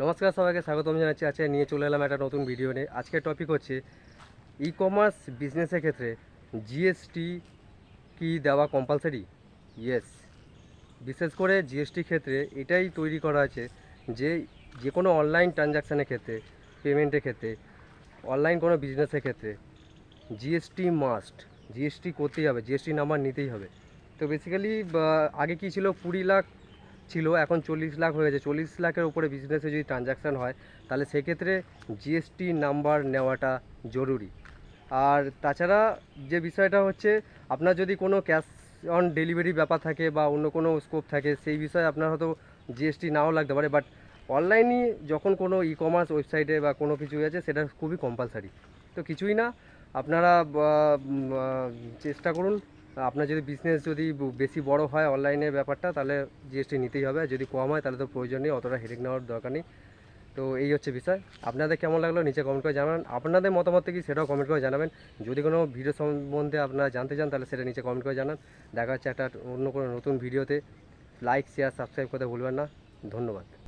নমস্কার সবাইকে, স্বাগতম জানাচ্ছি। আজকে নিয়ে চলে এলাম একটা নতুন ভিডিও নিয়ে। আজকের টপিক হচ্ছে ই কমার্স বিজনেসের ক্ষেত্রে জিএসটি কি দেওয়া কম্পালসারি ইয়েস বিশেষ করে জিএসটি ক্ষেত্রে এটাই তৈরি করা আছে যে যে কোনো অনলাইন ট্রানজাকশানের ক্ষেত্রে পেমেন্টের ক্ষেত্রে অনলাইন কোনো বিজনেসের ক্ষেত্রে জিএসটি মাস্ট জিএসটি করতেই হবে জিএসটি নাম্বার নিতেই হবে। তো বেসিক্যালি আগে কি ছিল? কুড়ি লাখ ছিল, এখন চল্লিশ লাখ হয়ে গেছে। চল্লিশ লাখের উপরে বিজনেসে যদি ট্রানজাকশান হয়, তাহলে সেক্ষেত্রে জিএসটি নাম্বার নেওয়াটা জরুরি। আর তাছাড়া যে বিষয়টা হচ্ছে, আপনার যদি কোনো ক্যাশ অন ডেলিভারি ব্যাপার থাকে বা অন্য কোনো স্কোপ থাকে, সেই বিষয়ে আপনার হয়তো জিএসটি নাও লাগতে পারে। বাট অনলাইনে যখন কোনো ই কমার্স ওয়েবসাইটে বা কোনো কিছু আছে, সেটা খুবই কম্পালসারি তো কিছুই না, আপনারা চেষ্টা করুন। আপনার যদি বিজনেস যদি বেশি বড় হয় অনলাইনের ব্যাপারটা, তাহলে জিএসটি নিতেই হবে। যদি কম হয়, তাহলে তো প্রয়োজন নেই, অতটা হেডেক নেওয়ার দরকার নেই। তো এই হচ্ছে বিষয়। আপনাদের কেমন লাগল নিচে কমেন্ট করে জানাবেন আপনাদের মতামত কি সেটাও কমেন্ট করে জানাবেন। যদি কোনো ভিডিও সম্বন্ধে আপনারা জানতে চান, তাহলে সেটা নিচে কমেন্ট করে জানান। দেখা হচ্ছে একটা অন্য কোনো নতুন ভিডিওতে লাইক শেয়ার সাবস্ক্রাইব করতে ভুলবেন না। ধন্যবাদ।